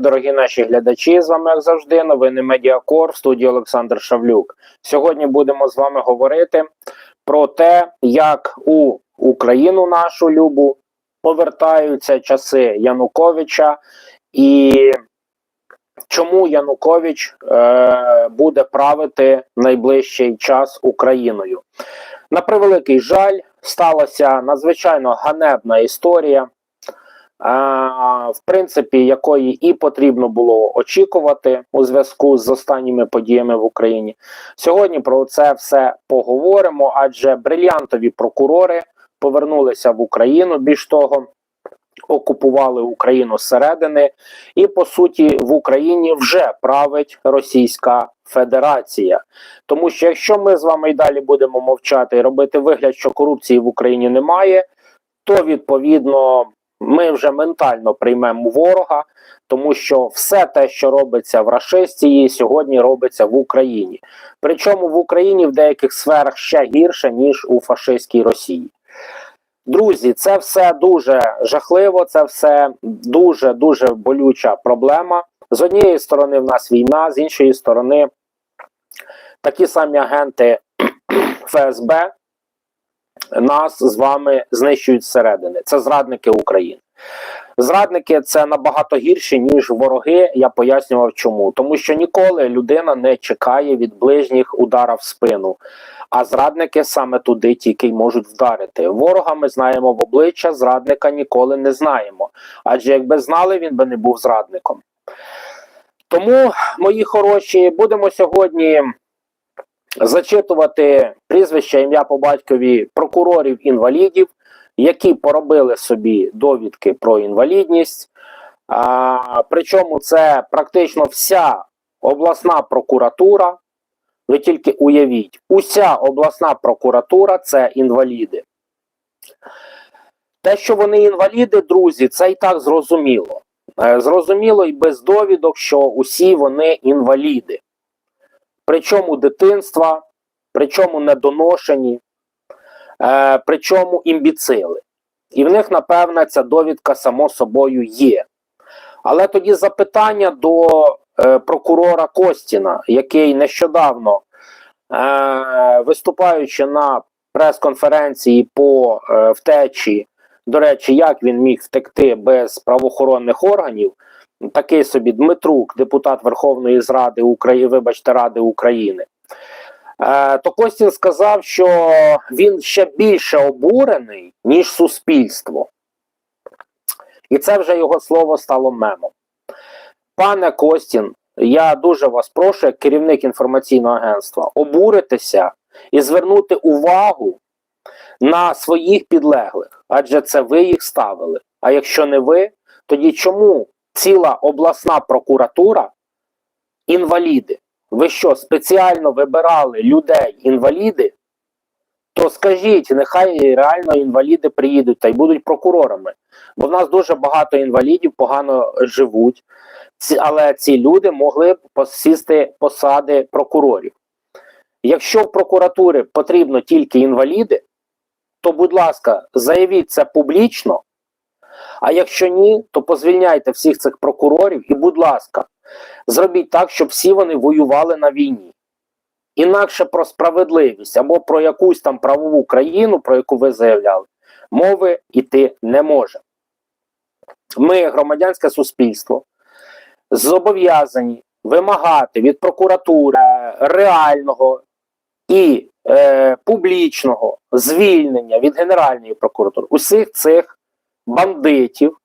Дорогі наші глядачі, з вами як завжди, новини Медіакор в студії Олександр Шавлюк. Сьогодні будемо з вами говорити про те, як у Україну нашу любу повертаються часи Януковича, і чому Янукович е, буде правити найближчий час Україною. На превеликий жаль, сталася надзвичайно ганебна історія в принципі, якої і потрібно було очікувати у зв'язку з останніми подіями в Україні. Сьогодні про це все поговоримо, адже брильянтові прокурори повернулися в Україну. Більш того, окупували Україну зсередини, і по суті в Україні вже править Російська Федерація. Тому що якщо ми з вами й далі будемо мовчати і робити вигляд, що корупції в Україні немає, то відповідно ми вже ментально приймемо ворога, тому що все те, що робиться в Рашистії, сьогодні робиться в Україні. Причому в Україні в деяких сферах ще гірше, ніж у фашистській Росії. Друзі, це все дуже жахливо, це все дуже дуже болюча проблема. З однієї сторони, в нас війна, з іншої сторони, такі самі агенти ФСБ нас з вами знищують зсередини. Це зрадники України. Зрадники це набагато гірші, ніж вороги. Я пояснював, чому. Тому що ніколи людина не чекає від ближніх удара в спину. А зрадники саме туди тільки й можуть вдарити. Ворога ми знаємо в обличчя, зрадника ніколи не знаємо. Адже якби знали, він би не був зрадником. Тому, мої хороші, будемо сьогодні зачитувати прізвища ім'я по батькові прокурорів-інвалідів, які поробили собі довідки про інвалідність. А, Причому це практично вся обласна прокуратура. Ви тільки уявіть, уся обласна прокуратура це інваліди. Те, що вони інваліди, друзі, це і так зрозуміло. Е, зрозуміло і без довідок, що усі вони інваліди причому дитинства, причому недоношені, е, причому імбіцили. І в них, напевне, ця довідка само собою є. Але тоді запитання до е, прокурора Костіна, який нещодавно, е, виступаючи на прес-конференції по е, втечі, до речі, як він міг втекти без правоохоронних органів, такий собі Дмитрук, депутат Верховної Ради України, вибачте, Ради України. Е, то Костін сказав, що він ще більше обурений, ніж суспільство. І це вже його слово стало мемом. Пане Костін, я дуже вас прошу, як керівник інформаційного агентства, обуритися і звернути увагу на своїх підлеглих, адже це ви їх ставили. А якщо не ви, тоді чому ціла обласна прокуратура інваліди. Ви що, спеціально вибирали людей інваліди? То скажіть, нехай реально інваліди приїдуть та й будуть прокурорами. Бо в нас дуже багато інвалідів погано живуть, але ці люди могли б посісти посади прокурорів. Якщо в прокуратурі потрібно тільки інваліди, то, будь ласка, заявіть це публічно а якщо ні, то позвільняйте всіх цих прокурорів і, будь ласка, зробіть так, щоб всі вони воювали на війні. Інакше про справедливість або про якусь там правову країну, про яку ви заявляли, мови йти не може. Ми, громадянське суспільство, зобов'язані вимагати від прокуратури реального і е, публічного звільнення від Генеральної прокуратури усіх цих бандитів,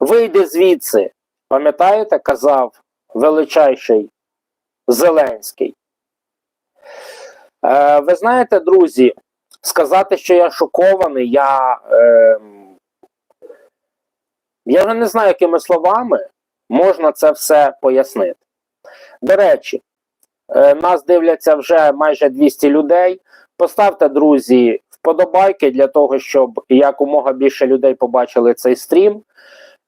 вийде звідси, пам'ятаєте, казав величайший Зеленський. Е, Ви знаєте, друзі, сказати, що я шокований, я е, я вже не знаю, якими словами можна це все пояснити. До речі, е, нас дивляться вже майже 200 людей. Поставте, друзі, вподобайки для того, щоб якомога більше людей побачили цей стрім.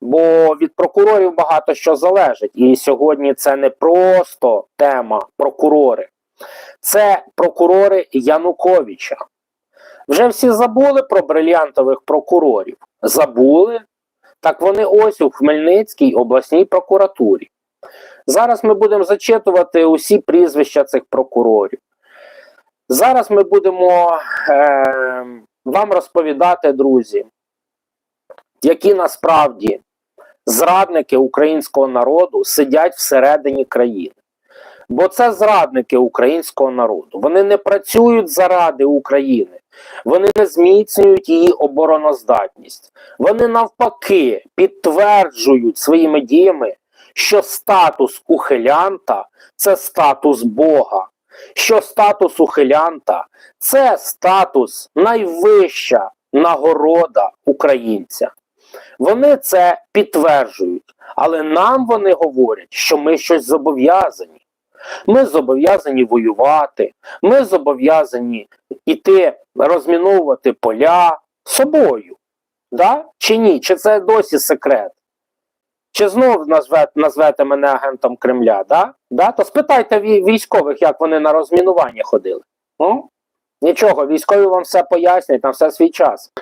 Бо від прокурорів багато що залежить. І сьогодні це не просто тема прокурори, це прокурори Януковича. Вже всі забули про брильянтових прокурорів. Забули. Так вони ось у Хмельницькій обласній прокуратурі. Зараз ми будемо зачитувати усі прізвища цих прокурорів. Зараз ми будемо е, вам розповідати, друзі, які насправді зрадники українського народу сидять всередині країни. Бо це зрадники українського народу. Вони не працюють заради України, вони не зміцнюють її обороноздатність. Вони навпаки підтверджують своїми діями, що статус ухилянта це статус Бога, що статус ухилянта це статус найвища нагорода українця. Вони це підтверджують, але нам вони говорять, що ми щось зобов'язані. Ми зобов'язані воювати, ми зобов'язані іти розміновувати поля собою. Да? Чи ні? Чи це досі секрет? Чи знов назвете, назвете мене агентом Кремля? Да? Да? То спитайте військових, як вони на розмінування ходили. Ну? Нічого, військові вам все пояснять на все свій час.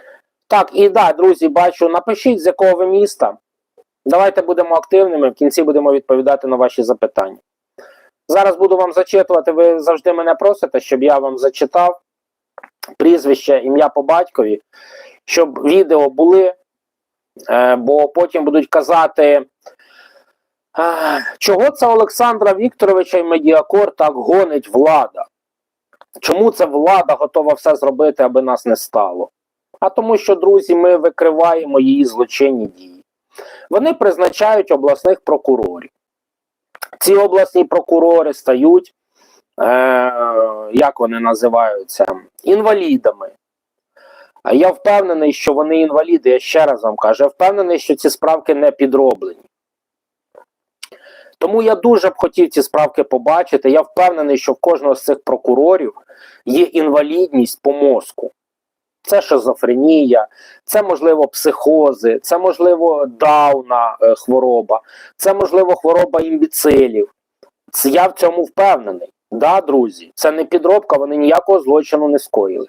Так, і да, друзі, бачу, напишіть, з якого ви міста. Давайте будемо активними, в кінці будемо відповідати на ваші запитання. Зараз буду вам зачитувати. Ви завжди мене просите, щоб я вам зачитав прізвище, ім'я по батькові, щоб відео були, бо потім будуть казати, чого це Олександра Вікторовича і Медіакор так гонить влада? Чому це влада готова все зробити, аби нас не стало? А тому, що, друзі, ми викриваємо її злочинні дії. Вони призначають обласних прокурорів. Ці обласні прокурори стають, е, як вони називаються, інвалідами. А я впевнений, що вони інваліди, я ще раз вам кажу, я впевнений, що ці справки не підроблені. Тому я дуже б хотів ці справки побачити. Я впевнений, що в кожного з цих прокурорів є інвалідність по мозку. Це шизофренія, це можливо психози, це можливо дауна е, хвороба, це можливо хвороба імбіцилів. Я в цьому впевнений. Да, друзі, це не підробка, вони ніякого злочину не скоїли.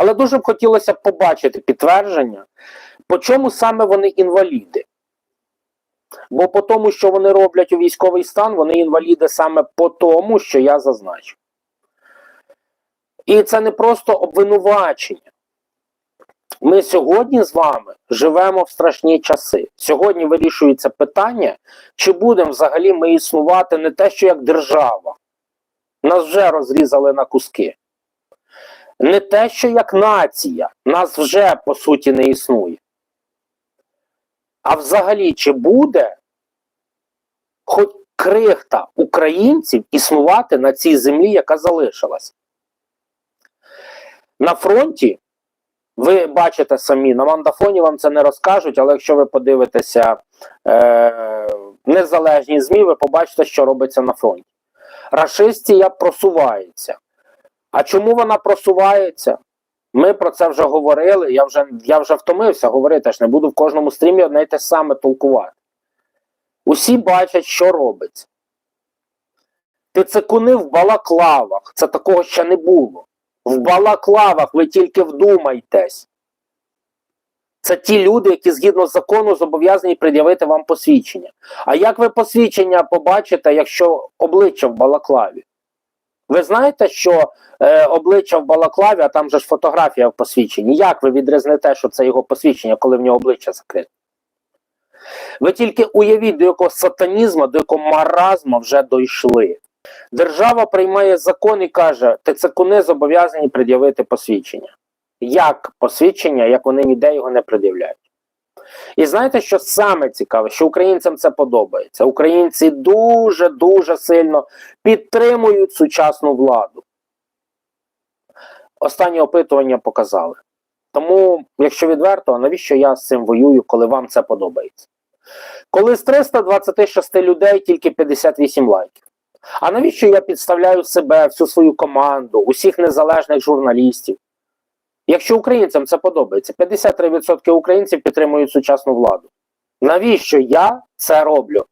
Але дуже б хотілося побачити підтвердження, по чому саме вони інваліди. Бо по тому, що вони роблять у військовий стан, вони інваліди саме по тому, що я зазначив. І це не просто обвинувачення. Ми сьогодні з вами живемо в страшні часи. Сьогодні вирішується питання, чи будемо взагалі ми існувати не те, що як держава. Нас вже розрізали на куски. Не те, що як нація, нас вже по суті не існує. А взагалі, чи буде хоч крихта українців існувати на цій землі, яка залишилась? На фронті, ви бачите самі, на мандафоні вам це не розкажуть, але якщо ви подивитеся е, незалежні ЗМІ, ви побачите, що робиться на фронті. Рашистія просувається. А чому вона просувається? Ми про це вже говорили. Я вже я вже втомився говорити, аж не буду в кожному стрімі одне й те саме толкувати. Усі бачать, що робиться. Тицикуни в балаклавах. Це такого ще не було. В балаклавах ви тільки вдумайтесь. Це ті люди, які згідно закону зобов'язані пред'явити вам посвідчення. А як ви посвідчення побачите, якщо обличчя в балаклаві? Ви знаєте, що е, обличчя в балаклаві, а там же ж фотографія в посвідченні. Як ви відрізнете, що це його посвідчення, коли в нього обличчя закрите? Ви тільки уявіть, до якого сатанізму, до якого маразму вже дійшли. Держава приймає закон і каже, ТЦКУНи зобов'язані пред'явити посвідчення. Як посвідчення, як вони ніде його не пред'являють. І знаєте, що саме цікаве, що українцям це подобається. Українці дуже-дуже сильно підтримують сучасну владу. Останні опитування показали. Тому, якщо відверто, навіщо я з цим воюю, коли вам це подобається? Коли з 326 людей тільки 58 лайків. А навіщо я підставляю себе, всю свою команду, усіх незалежних журналістів? Якщо українцям це подобається, 53% українців підтримують сучасну владу. Навіщо я це роблю?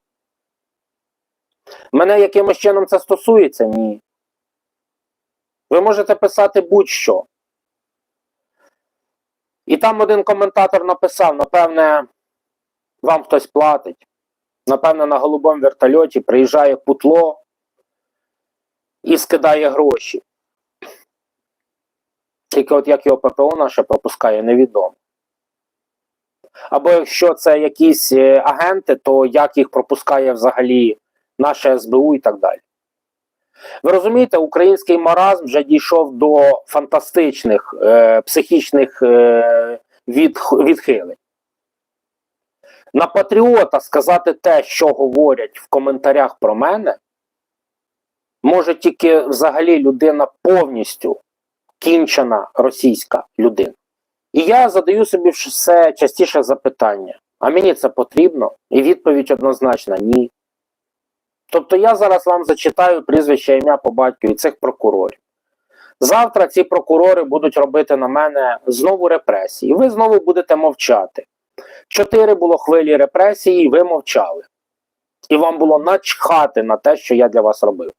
Мене якимось чином це стосується? Ні. Ви можете писати будь-що. І там один коментатор написав: напевне, вам хтось платить. Напевно, на голубому вертольоті приїжджає путло і скидає гроші. Тільки от як його ППО наше пропускає, невідомо. Або якщо це якісь е, агенти, то як їх пропускає взагалі наше СБУ і так далі. Ви розумієте, український маразм вже дійшов до фантастичних е, психічних е, від, відхилень. На патріота сказати те, що говорять в коментарях про мене, може тільки взагалі людина повністю кінчена російська людина. І я задаю собі все частіше запитання: а мені це потрібно? І відповідь однозначна ні. Тобто я зараз вам зачитаю прізвище ім'я по батькові цих прокурорів. Завтра ці прокурори будуть робити на мене знову репресії. Ви знову будете мовчати. Чотири було хвилі репресії, і ви мовчали. І вам було начхати на те, що я для вас робив.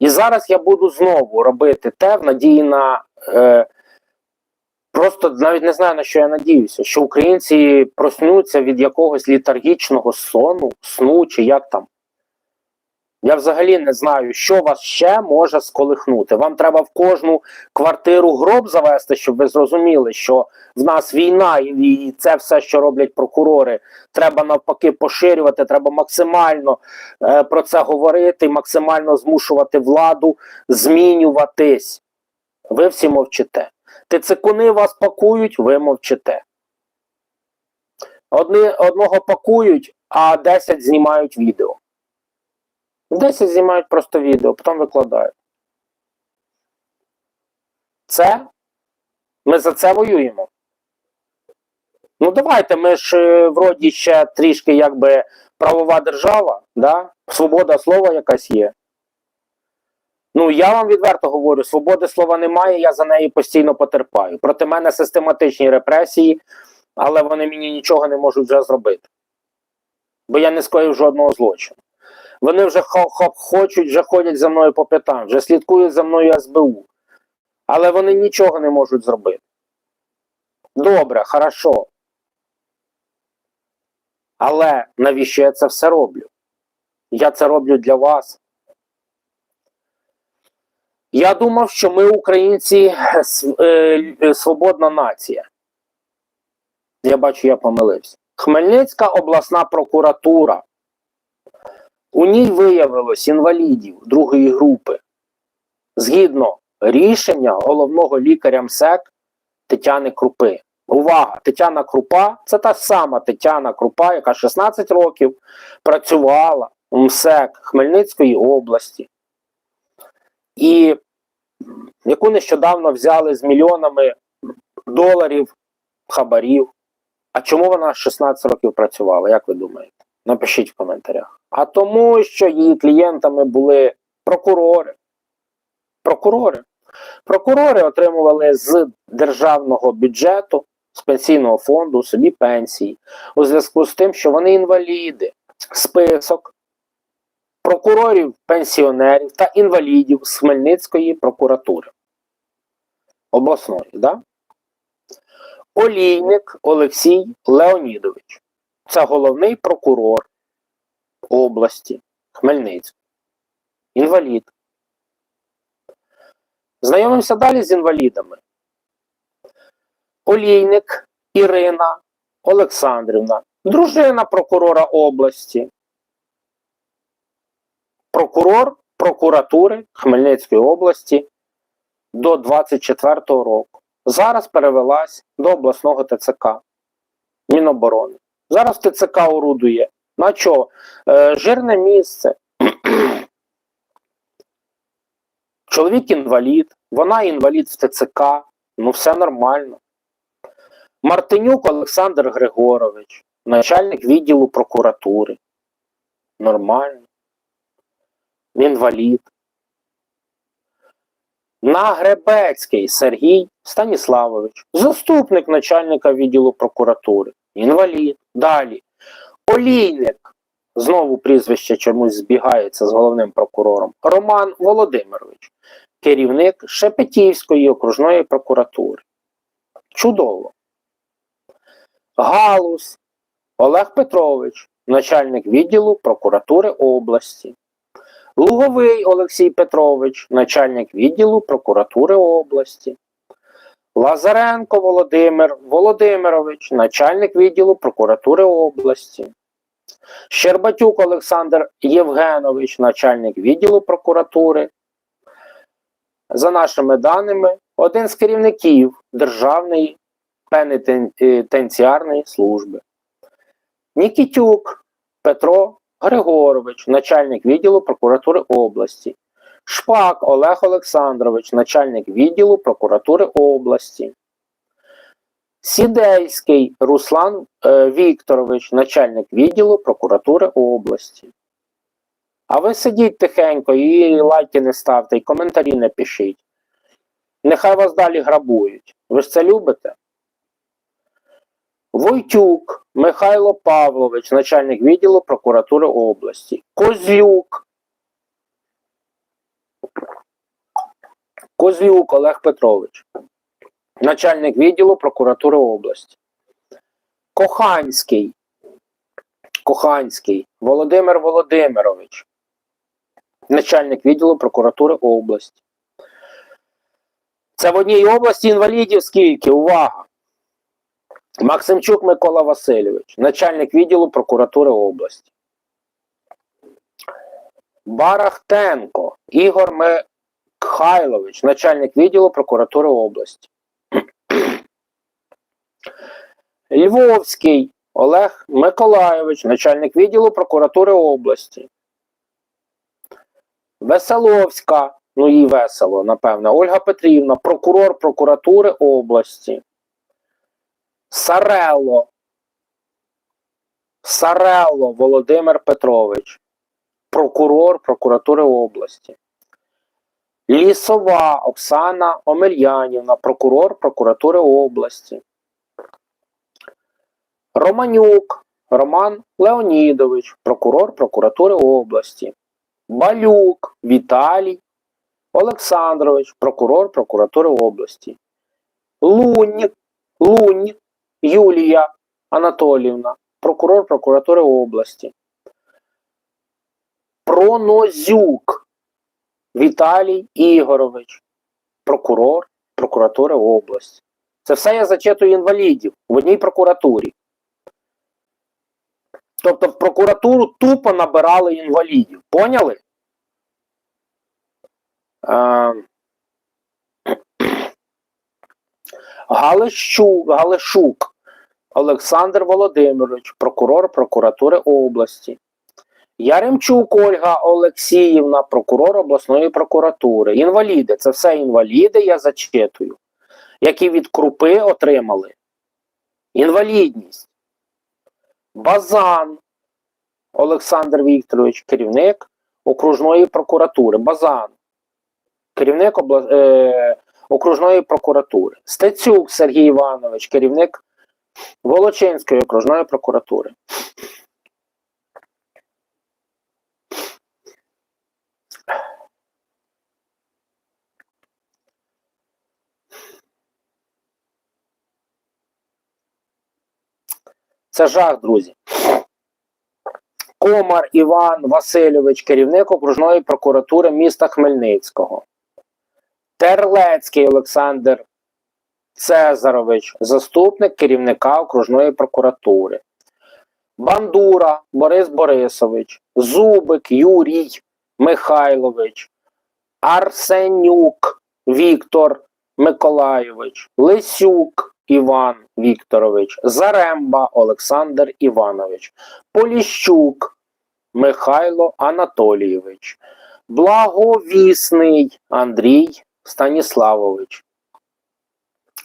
І зараз я буду знову робити те в надії на. Е, Просто навіть не знаю на що я надіюся, що українці проснуться від якогось літаргічного сону, сну чи як там. Я взагалі не знаю, що вас ще може сколихнути. Вам треба в кожну квартиру гроб завести, щоб ви зрозуміли, що в нас війна, і це все, що роблять прокурори, треба навпаки поширювати, треба максимально е, про це говорити, максимально змушувати владу змінюватись. Ви всі мовчите. Тицикуни вас пакують, ви мовчите. Одні, одного пакують, а 10 знімають відео. 10 знімають просто відео, потім викладають. Це? Ми за це воюємо. Ну, давайте, ми ж е, вроді ще трішки якби правова держава, да? свобода слова якась є. Ну, я вам відверто говорю, свободи слова немає, я за неї постійно потерпаю. Проти мене систематичні репресії, але вони мені нічого не можуть вже зробити. Бо я не скоїв жодного злочину. Вони вже хочуть, вже ходять за мною по п'ятам, вже слідкують за мною СБУ. Але вони нічого не можуть зробити. Добре, хорошо. Але навіщо я це все роблю? Я це роблю для вас. Я думав, що ми, українці, е, свободна нація. Я бачу, я помилився. Хмельницька обласна прокуратура. У ній виявилось інвалідів другої групи. Згідно рішення головного лікаря МСЕК Тетяни Крупи. Увага! Тетяна Крупа це та сама Тетяна Крупа, яка 16 років працювала в МСЕК Хмельницької області і яку нещодавно взяли з мільйонами доларів хабарів. А чому вона 16 років працювала, як ви думаєте? Напишіть в коментарях. А тому, що її клієнтами були прокурори. Прокурори. Прокурори отримували з державного бюджету, з пенсійного фонду собі пенсії у зв'язку з тим, що вони інваліди. Список прокурорів, пенсіонерів та інвалідів з Хмельницької прокуратури. Обласної, да? Олійник Олексій Леонідович. Це головний прокурор області Хмельницької. Інвалід. Знайомимося далі з інвалідами. Олійник Ірина Олександрівна, дружина прокурора області, прокурор прокуратури Хмельницької області до 24-го року. Зараз перевелась до обласного ТЦК Міноборони. Зараз ТЦК орудує. На що? Е, жирне місце. Чоловік інвалід, вона інвалід в ТЦК. Ну, все нормально. Мартинюк Олександр Григорович, начальник відділу прокуратури. Нормально інвалід. Нагребецький Сергій Станіславович, заступник начальника відділу прокуратури, інвалід. Далі. Олійник, знову прізвище чомусь збігається з головним прокурором. Роман Володимирович, керівник Шепетівської окружної прокуратури. Чудово. Галус Олег Петрович, начальник відділу прокуратури області. Луговий Олексій Петрович, начальник відділу прокуратури області. Лазаренко Володимир Володимирович, начальник відділу прокуратури області. Щербатюк Олександр Євгенович, начальник відділу прокуратури. За нашими даними, один з керівників Державної пенітенціарної служби. Нікітюк Петро Григорович, начальник відділу прокуратури області. Шпак Олег Олександрович, начальник відділу прокуратури області. Сідейський Руслан е, Вікторович, начальник відділу прокуратури області. А ви сидіть тихенько і лайки не ставте, і коментарі не пишіть. Нехай вас далі грабують. Ви ж це любите? Войтюк Михайло Павлович, начальник відділу прокуратури області. Козлюк. Козлюк Олег Петрович, начальник відділу прокуратури області. Коханський. Коханський Володимир Володимирович, начальник відділу прокуратури області. Це в одній області інвалідів скільки? Увага! Максимчук Микола Васильович, начальник відділу прокуратури області. Барахтенко Ігор Михайлович, начальник відділу прокуратури області. Львовський Олег Миколайович, начальник відділу прокуратури області. Веселовська, ну їй весело, напевно, Ольга Петрівна, прокурор прокуратури області. Сарело. Сарело Володимир Петрович, прокурор прокуратури області. Лісова Оксана Омельянівна, прокурор прокуратури області. Романюк Роман Леонідович, прокурор прокуратури області. Балюк Віталій Олександрович, прокурор прокуратури області. Лунь, Лунь Юлія Анатоліївна, прокурор прокуратури області. Пронозюк Віталій Ігорович, прокурор прокуратури області. Це все я зачитую інвалідів в одній прокуратурі. Тобто в прокуратуру тупо набирали інвалідів. Поняли? Е, Галищук, Галишук Олександр Володимирович, прокурор прокуратури області. Яремчук Ольга Олексіївна, прокурор обласної прокуратури. Інваліди, це все інваліди, я зачитую, які від крупи отримали. Інвалідність. Базан Олександр Вікторович, керівник окружної прокуратури. Базан. Керівник обла... е... окружної прокуратури. Стецюк Сергій Іванович, керівник Волочинської окружної прокуратури. Це жах, друзі. Комар Іван Васильович, керівник окружної прокуратури міста Хмельницького. Терлецький Олександр Цезарович, заступник керівника окружної прокуратури. Бандура Борис Борисович, Зубик Юрій Михайлович, Арсенюк Віктор Миколайович, Лисюк Іван Вікторович, Заремба Олександр Іванович, Поліщук Михайло Анатолійович, Благовісний Андрій Станіславович,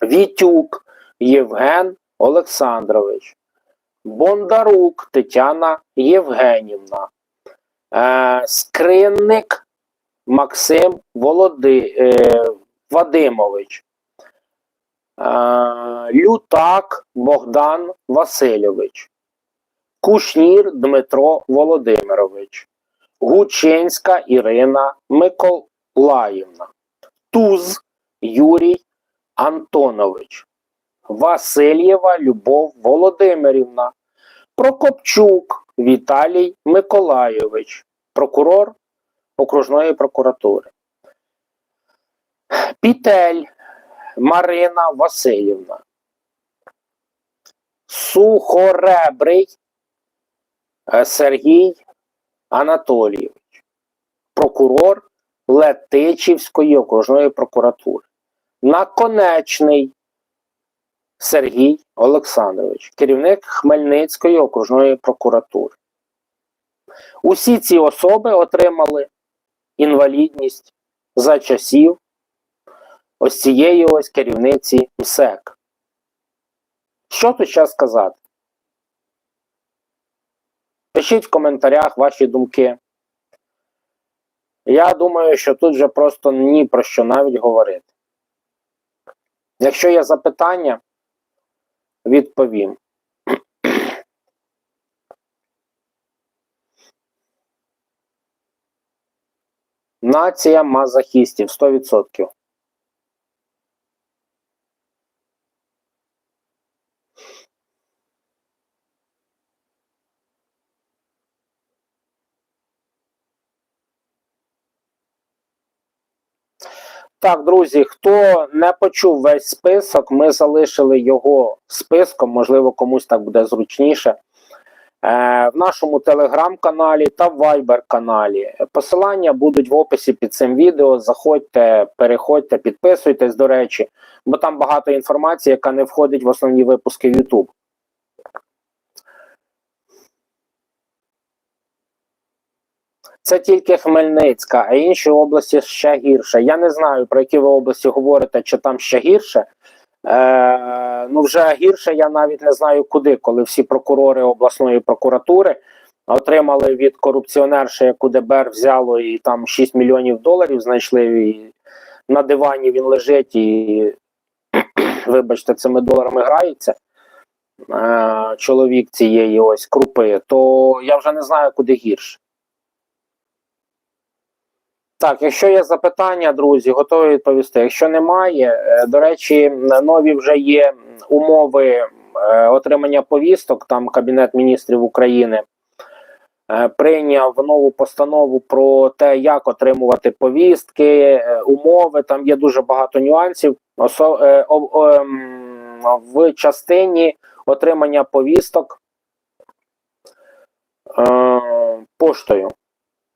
Вітюк Євген Олександрович, Бондарук Тетяна Євгенівна, е, Скринник Максим Володи, е, Вадимович, Лютак Богдан Васильович, Кушнір Дмитро Володимирович, Гучинська Ірина Миколаївна, Туз Юрій Антонович, Васильєва Любов Володимирівна, Прокопчук Віталій Миколайович, прокурор окружної прокуратури. Пітель Марина Васильівна. Сухоребрий е, Сергій Анатолійович, прокурор Летичівської окружної прокуратури. Наконечний Сергій Олександрович, керівник Хмельницької окружної прокуратури. Усі ці особи отримали інвалідність за часів ось цієї ось керівниці МСЕК. Що тут ще сказати? Пишіть в коментарях ваші думки. Я думаю, що тут вже просто ні про що навіть говорити. Якщо є запитання, відповім. Нація мазохістів 100%. Так, друзі, хто не почув весь список, ми залишили його списком, можливо, комусь так буде зручніше. Е, в нашому телеграм-каналі та вайбер-каналі. Посилання будуть в описі під цим відео. Заходьте, переходьте, підписуйтесь, до речі, бо там багато інформації, яка не входить в основні випуски YouTube. Це тільки Хмельницька, а інші області ще гірше. Я не знаю, про які ви області говорите, чи там ще гірше. Е, Ну, вже гірше я навіть не знаю куди, коли всі прокурори обласної прокуратури отримали від корупціонерши, яку ДБР взяло і там 6 мільйонів доларів знайшли. І на дивані він лежить і, вибачте, цими доларами грається. Е, чоловік цієї ось крупи, то я вже не знаю, куди гірше. Так, якщо є запитання, друзі, готові відповісти. Якщо немає, е, до речі, нові вже є умови е, отримання повісток. Там Кабінет міністрів України е, прийняв нову постанову про те, як отримувати повістки, умови. Там є дуже багато нюансів. В частині отримання повісток поштою.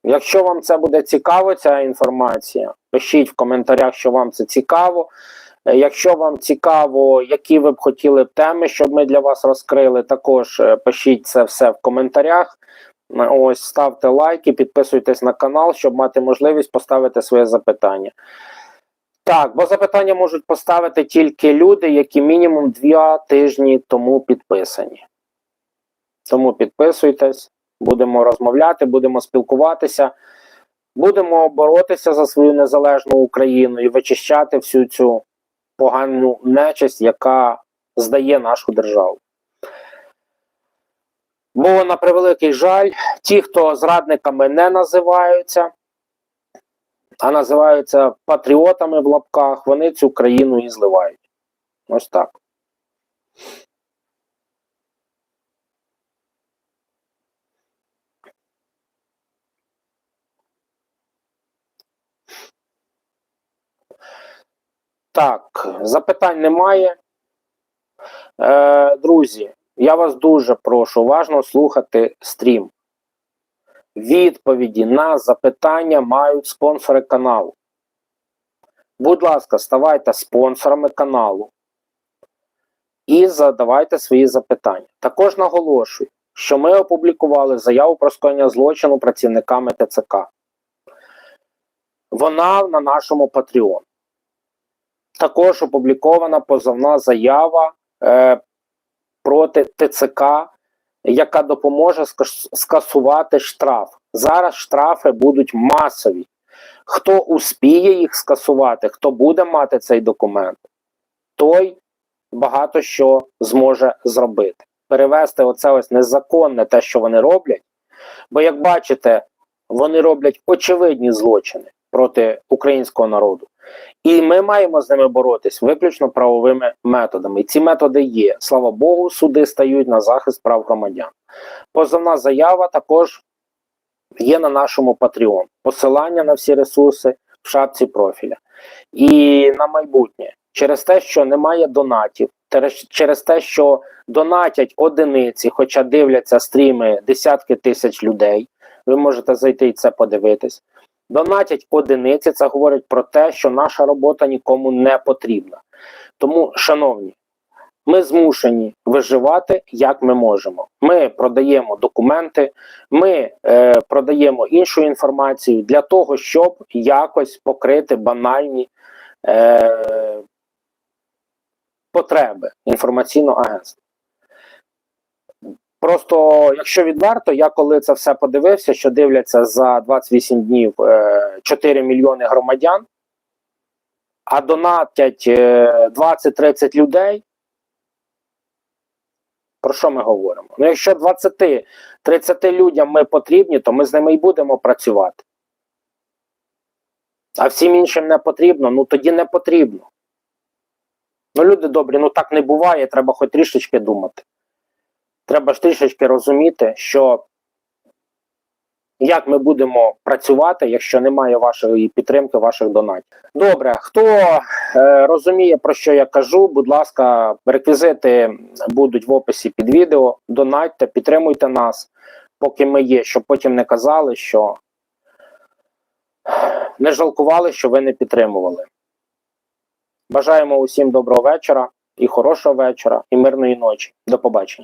Якщо вам це буде цікаво, ця інформація, пишіть в коментарях, що вам це цікаво. Е, якщо вам цікаво, які ви б хотіли б теми, щоб ми для вас розкрили, також е, пишіть це все в коментарях. Е, ось ставте лайки, підписуйтесь на канал, щоб мати можливість поставити своє запитання. Так, бо запитання можуть поставити тільки люди, які мінімум два тижні тому підписані. Тому підписуйтесь. Будемо розмовляти, будемо спілкуватися, будемо боротися за свою незалежну Україну і вичищати всю цю погану нечисть, яка здає нашу державу. Бо, на превеликий жаль, ті, хто зрадниками не називаються, а називаються патріотами в лапках, вони цю країну і зливають. Ось так. Так, запитань немає. Е, Друзі, я вас дуже прошу уважно слухати стрім. Відповіді на запитання мають спонсори каналу. Будь ласка, ставайте спонсорами каналу і задавайте свої запитання. Також наголошую, що ми опублікували заяву про скоєння злочину працівниками ТЦК. Вона на нашому Patreon. Також опублікована позовна заява е, проти ТЦК, яка допоможе скасувати штраф. Зараз штрафи будуть масові. Хто успіє їх скасувати, хто буде мати цей документ, той багато що зможе зробити. Перевести оце ось незаконне те, що вони роблять. Бо, як бачите, вони роблять очевидні злочини проти українського народу. І ми маємо з ними боротись виключно правовими методами. І ці методи є. Слава Богу, суди стають на захист прав громадян. Позовна заява також є на нашому Patreon. Посилання на всі ресурси в шапці профіля. І на майбутнє, через те, що немає донатів, через- те, що донатять одиниці, хоча дивляться стріми десятки тисяч людей. Ви можете зайти і це подивитись. Донатять одиниці, це говорить про те, що наша робота нікому не потрібна. Тому, шановні, ми змушені виживати як ми можемо. Ми продаємо документи, ми е, продаємо іншу інформацію для того, щоб якось покрити банальні е, потреби інформаційного агентства. Просто, якщо відверто, я коли це все подивився, що дивляться за 28 днів е, 4 мільйони громадян, а донатять е, 20-30 людей. Про що ми говоримо? Ну, якщо 20-30 людям ми потрібні, то ми з ними і будемо працювати. А всім іншим не потрібно, ну тоді не потрібно. Ну, люди добрі, ну так не буває, треба хоч трішечки думати. Треба ж трішечки розуміти, що як ми будемо працювати, якщо немає вашої підтримки, ваших донатів. Добре, хто е, розуміє, про що я кажу, будь ласка, реквізити будуть в описі під відео. Донатьте, підтримуйте нас, поки ми є, щоб потім не казали, що не жалкували, що ви не підтримували. Бажаємо усім доброго вечора і хорошого вечора, і мирної ночі. До побачення.